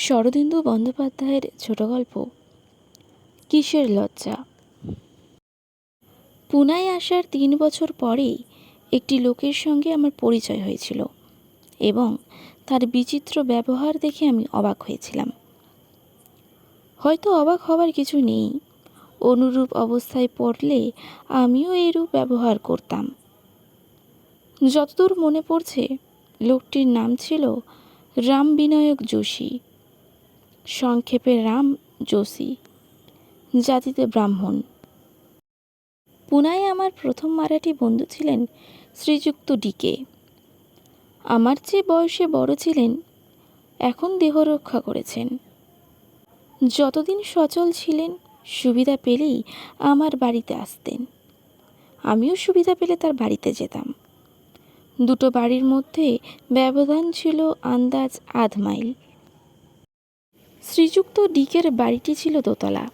শরদিন্দু বন্দ্যোপাধ্যায়ের ছোট গল্প। কিসের লজ্জা? পুনায় আসার তিন বছর পরেই একটি লোকের সঙ্গে আমার পরিচয় হয়েছিল এবং তার বিচিত্র ব্যবহার দেখে আমি অবাক হয়েছিলাম। হয়তো অবাক হওয়ার কিছু নেই, অনুরূপ অবস্থায় পড়লে আমিও এরূপ ব্যবহার করতাম। যতদূর মনে পড়ছে, লোকটির নাম ছিল রামবিনায়ক যোশী। সংক্ষেপে রাম যোশী, জাতিতে ব্রাহ্মণ। পুনায় আমার প্রথম মারাঠি বন্ধু ছিলেন শ্রীযুক্ত ডিকে আমার চেয়ে বয়সে বড় ছিলেন, এখন দেহ রক্ষা করেছেন। যতদিন সচল ছিলেন, সুবিধা পেলেই আমার বাড়িতে আসতেন। আমিও সুবিধা পেলে তার বাড়িতে যেতাম। দুটো বাড়ির মধ্যে ব্যবধান ছিল আন্দাজ আধ মাইল। শ্রীযুক্ত ডিকের বাড়িটি ছিল দোতলা।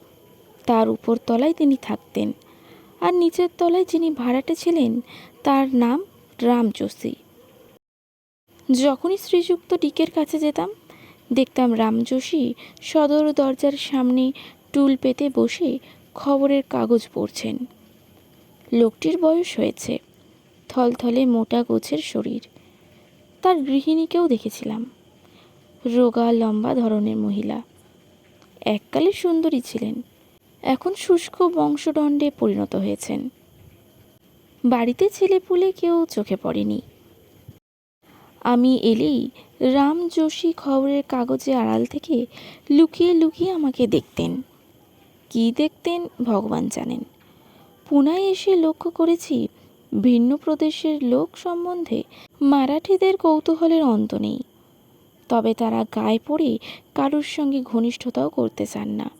তার উপর তলায় তিনি থাকতেন আর নিচের তলায় যিনি ভাড়াটে ছিলেন, তার নাম রাম যোশী। যখনই শ্রীযুক্ত ডিকের কাছে যেতাম, দেখতাম রাম যোশী সদর দরজার সামনে টুল পেতে বসে খবরের কাগজ পড়ছেন। লোকটির বয়স হয়েছে, থলথলে মোটা গোছের শরীর। তার গৃহিণীকেও দেখেছিলাম। রোগা, লম্বা ধরনের মহিলা। এককালে সুন্দরী ছিলেন। এখন শুষ্ক বংশদণ্ডে পরিণত হয়েছেন। বাড়িতে ছেলেপুলে কেউ চোখে পড়েনি। আমি এলেই রাম যোশী খবরের কাগজে আড়াল থেকে লুকিয়ে লুকিয়ে আমাকে দেখতেন। কী দেখতেন ভগবান জানেন। পুনায় এসে লক্ষ্য করেছি ভিন্ন প্রদেশের লোক সম্বন্ধে মারাঠিদের কৌতূহলের অন্ত নেই। তবে তারা গায়ে পড়ে কারুর সঙ্গে ঘনিষ্ঠতাও করতে চান না।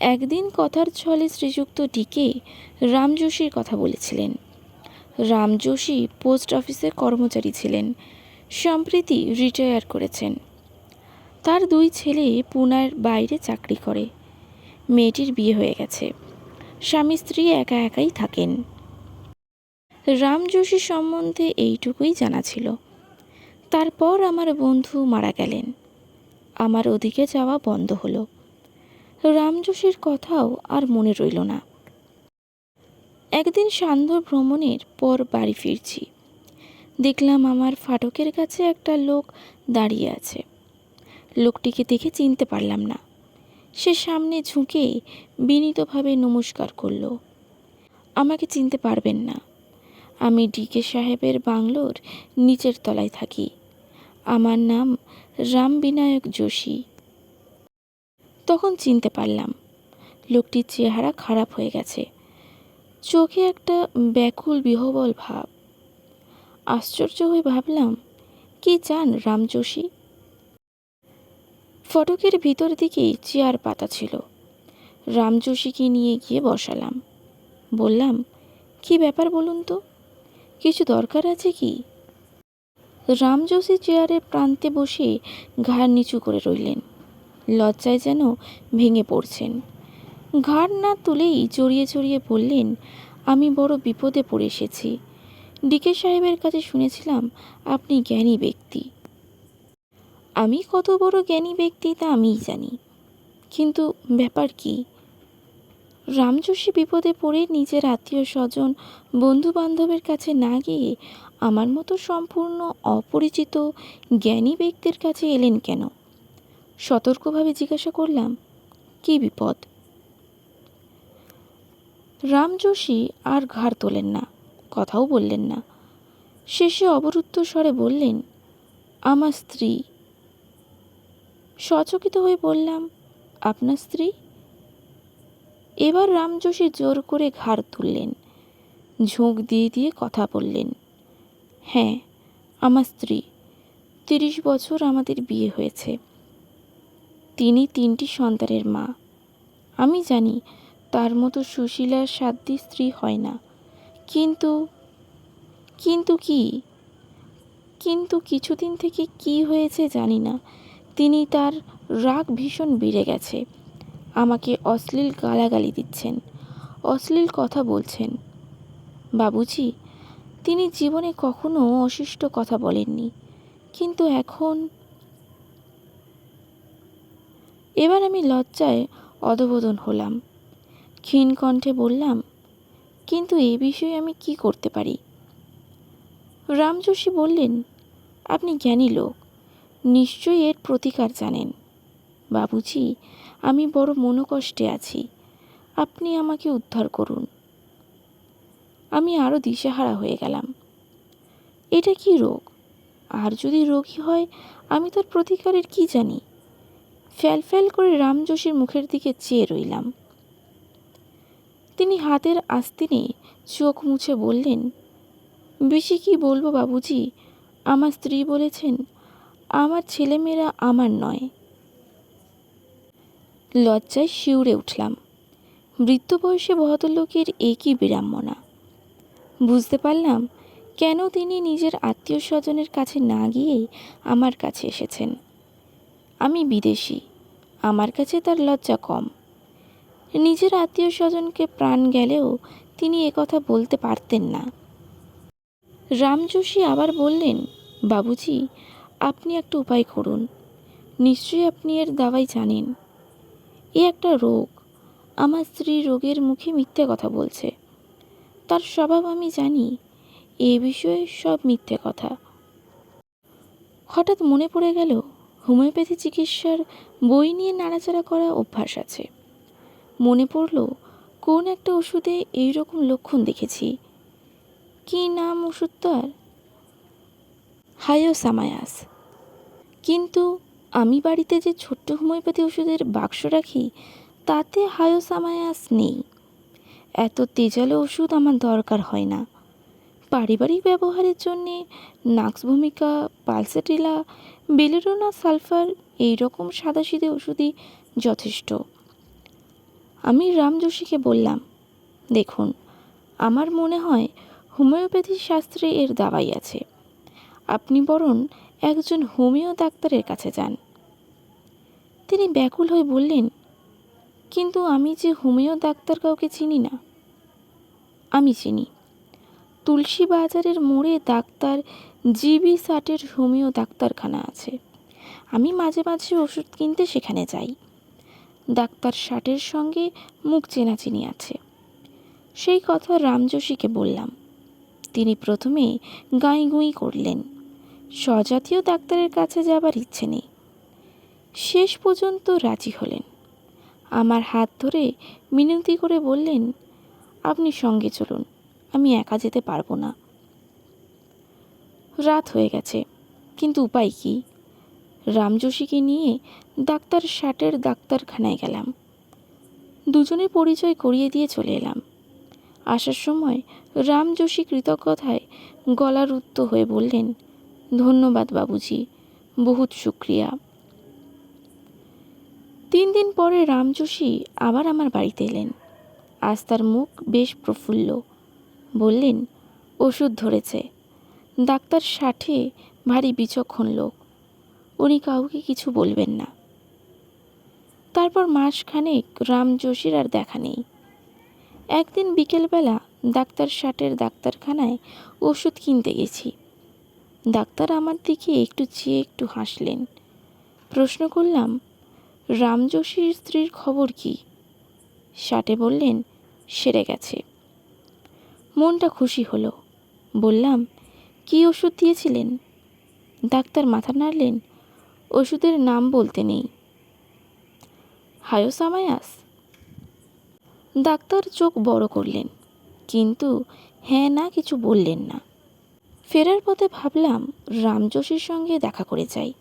একদিন কথার ছলে শ্রীযুক্ত ডিকে রাম যোশীর কথা বলেছিলেন। রাম যোশী পোস্ট অফিসের কর্মচারী ছিলেন, সম্প্রতি রিটায়ার করেছেন। তার দুই ছেলে পুনার বাইরে চাকরি করে। মেয়েটির বিয়ে হয়ে গেছে। স্বামী স্ত্রী একা একাই থাকেন। রাম যোশী সম্বন্ধে এইটুকুই জানা ছিল। তারপর আমার বন্ধু মারা গেলেন। আমার ওদিকে যাওয়া বন্ধ হলো। রাম যোশীর কথাও আর মনে রইল না। একদিন সান্ধ্য ভ্রমণের পর বাড়ি ফিরছি। দেখলাম আমার ফাটকের কাছে একটা লোক দাঁড়িয়ে আছে। লোকটিকে দেখে চিনতে পারলাম না। সে সামনে ঝুঁকে বিনীতভাবে নমস্কার করল। আমাকে চিনতে পারবেন না। আমি ডিকে সাহেবের বাংলোর নিচের তলায় থাকি। আমার নাম রামবিনায়ক যোশী। তখন চিনতে পারলাম, লোকটির চেহারা খারাপ হয়ে গেছে। চোখে একটা ব্যাকুল বিহবল ভাব। আশ্চর্য হয়ে ভাবলাম, কি চান রাম যোশী? ফটকের ভিতর দিকে চেয়ার পাতা ছিল। রাম যোশীকে নিয়ে গিয়ে বসালাম। বললাম, কি ব্যাপার বলুন তো? কিছু দরকার আছে কি? রাম যোশী চেয়ারের প্রান্তে বসে ঘাড় নিচু করে রইলেন। লজ্জায় যেন ভেঙে পড়ছেন। ঘাড় না তুলেই চড়িয়ে চড়িয়ে বললেন, আমি বড় বিপদে পড়ে এসেছি। ডিকে সাহেবের কাছে শুনেছিলাম আপনি জ্ঞানী ব্যক্তি। আমি কত বড় জ্ঞানী ব্যক্তি তা আমিই জানি। কিন্তু ব্যাপার কি? রামযোশী বিপদে পড়ে নিজের আত্মীয় স্বজন বন্ধু বান্ধবের কাছে না গিয়ে আমার মতো সম্পূর্ণ অপরিচিত জ্ঞানী ব্যক্তির কাছে এলেন কেন? সতর্কভাবে জিজ্ঞাসা করলাম, কী বিপদ? রাম যোশী আর ঘাড় তোলেন না, কথাও বললেন না। শেষে অবরুদ্ধ স্বরে বললেন, আমার স্ত্রী। সচকিত হয়ে বললাম, আপনার স্ত্রী? এবার রামযোশী জোর করে ঘাড় তুললেন, ঝোঁক দিয়ে দিয়ে কথা বললেন। হ্যাঁ আমার স্ত্রী। তিরিশ বছর আমাদের বিয়ে হয়েছে। তিনি তিনটি সন্তানের মা। আমি জানি তার মতো সুশীলার সাধ্যী স্ত্রী হয় না। কিন্তু কিন্তু কি? কিন্তু কিছুদিন থেকে কি হয়েছে জানি না। তিনি তার রাগ ভীষণ বেড়ে গেছে। আমাকে অশ্লীল গালাগালি দিচ্ছেন। অশ্লীল কথা বলছেন। বাবুজি তিনি জীবনে কখনো অশিষ্ট কথা বলেননি। কিন্তু এখন এবার আমি লজ্জায় অধবোধন হলাম। ক্ষীণ কণ্ঠে বললাম, কিন্তু এ বিষয়ে আমি কি করতে পারি? রামযোশী বললেন, আপনি জ্ঞানী লোক, নিশ্চয়ই এর প্রতিকার জানেন। বাবুজি, আমি বড় মনোকষ্টে আছি। আপনি আমাকে উদ্ধার করুন। আমি আরও দিশেহারা হয়ে গেলাম। এটা কি রোগ? আর যদি রোগী হয়, আমি তার প্রতিকারের কি জানি? ফ্যাল ফ্যাল করে রামযোশীর মুখের দিকে চেয়ে রইলাম। তিনি হাতের আস্তিনে চোখ মুছে বললেন, বেশি কি বলব বাবুজি? আমার স্ত্রী বলেছেন, আমার ছেলেমেয়েরা আমার নয়। লজ্জায় শিউরে উঠলাম। বৃদ্ধ বয়সে ভদ্রলোকের একই বিড়ম্বনা। বুঝতে পারলাম। কেন তিনি নিজের আত্মীয় স্বজনের কাছে না গিয়ে আমার কাছে এসেছেন? আমি বিদেশি। আমার কাছে তার লজ্জা কম। নিজের আত্মীয় স্বজনকে প্রাণ গেলেও তিনি কথা বলতে পারতেন না। রামযোশী আবার বললেন, বাবুজি, আপনি একটা উপায় করুন। নিশ্চয়ই আপনি এর দাওয়াই জানেন। এ একটা রোগ। আমার স্ত্রী রোগের মুখে মিথ্যে কথা বলছে। তার স্বভাব আমি জানি। এ বিষয়ে সব মিথ্যে কথা। হঠাৎ মনে পড়ে গেল, হোমিওপ্যাথি চিকিৎসার বই নিয়ে নাড়াচাড়া করা অভ্যাস আছে। মনে পড়ল, কোন একটা ওষুধে এই রকম লক্ষণ দেখেছি। কি নাম ওষুধটার হায়োসামায়াস কিন্তু আমি বাড়িতে যে ছোট্ট হোমিওপ্যাথি ওষুধের বাক্স রাখি, তাতে হায়োসামায়াস নেই। এত তেজালো ওষুধ আমার দরকার হয় না। পারিবারিক ব্যবহারের জন্যে নাক্স ভূমিকা পালসেটিলা, বেলেরোনা সালফার এই রকম সাদাসিধে ওষুধই যথেষ্ট। আমি রাম রামযোশীকে বললাম, দেখুন, আমার মনে হয় হোমিওপ্যাথি শাস্ত্রে এর দাওয়াই আছে। আপনি বরং একজন হোমিও ডাক্তারের কাছে যান। তিনি ব্যাকুল হয়ে বললেন কিন্তু আমি যে হোমিও ডাক্তার কাউকে চিনি না। আমি চিনি। তুলসী বাজারের মোড়ে ডাক্তার জিবি সাটের হোমিও ডাক্তারখানা আছে। আমি মাঝে মাঝে ওষুধ কিনতে সেখানে যাই। ডাক্তার ষাটের সঙ্গে মুখ চেনাচিনি আছে। সেই কথা রামযোশীকে বললাম। তিনি প্রথমে গাঁই গুঁই করলেন। স্বজাতীয় ডাক্তারের কাছে যাবার ইচ্ছে নেই। শেষ পর্যন্ত রাজি হলেন। আমার হাত ধরে মিনতি করে বললেন, আপনি সঙ্গে চলুন, আমি একা যেতে পারব না। রাত হয়ে গেছে, কিন্তু উপায় কি? রামযোশীকে নিয়ে ডাক্তার ষাটের ডাক্তারখানায় গেলাম। দুজনে পরিচয় করিয়ে দিয়ে চলে এলাম। আসার সময় রামযোশী কৃতজ্ঞতায় গলারুদ্ধ হয়ে বললেন, ধন্যবাদ বাবুজি, বহুত শুক্রিয়া। তিন দিন পরে রামযোশী আবার আমার বাড়িতে এলেন। আজ তার মুখ বেশ প্রফুল্ল। বললেন, ওষুধ ধরেছে। ডাক্তার ষাটে ভারী বিচক্ষণ লোক। উনি কাউকে কিছু বলবেন না। তারপর মাসখানেক রামযোশীর আর দেখা নেই। একদিন বিকেলবেলা ডাক্তার ষাটের ডাক্তারখানায় ওষুধ কিনতে গেছি। ডাক্তার আমার দিকে একটু চেয়ে একটু হাসলেন। প্রশ্ন করলাম রামযোশীর স্ত্রীর খবর কি? ষাটে বললেন, সেরে গেছে। মনটা খুশি হলো। বললাম, কি ওষুধ দিয়েছিলেন? ডাক্তার মাথা নাড়লেন, ওষুধের নাম বলতে নেই। হায়োসামায়াস। ডাক্তার চোখ বড় করলেন, কিন্তু হ্যাঁ না কিছু বললেন না। ফেরার পথে ভাবলাম রামযোশীর সঙ্গে দেখা করে যাই।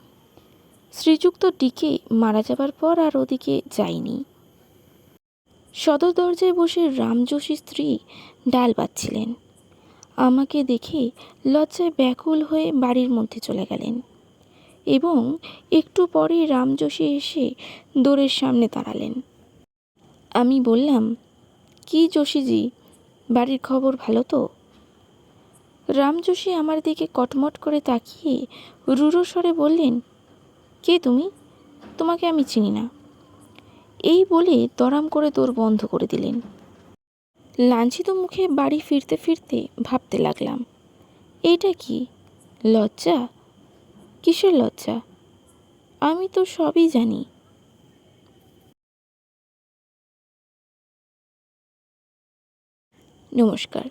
শ্রীযুক্ত ডিকে মারা যাবার পর আর ওদিকে যায়নি। সদর দরজায় বসে রামযোশী স্ত্রী ডাল বাচ্ছিলেন আমাকে দেখে লজ্জায় ব্যাকুল হয়ে বাড়ির মধ্যে চলে গেলেন এবং একটু পরে রামযোশী এসে দোরের সামনে দাঁড়ালেন। আমি বললাম, কি যোশীজি বাড়ির খবর ভালো তো? রামযোশী আমার দিকে কটমট করে তাকিয়ে রুড়ো স্বরে বললেন কে তুমি? তোমাকে আমি চিনি না। এই বলে দরাম করে দোর বন্ধ করে দিলেন। লাঞ্ছিত মুখে বাড়ি ফিরতে ফিরতে ভাবতে লাগলাম এটা কি? লজ্জা? কিসের লজ্জা? আমি তো সবই জানি। নমস্কার।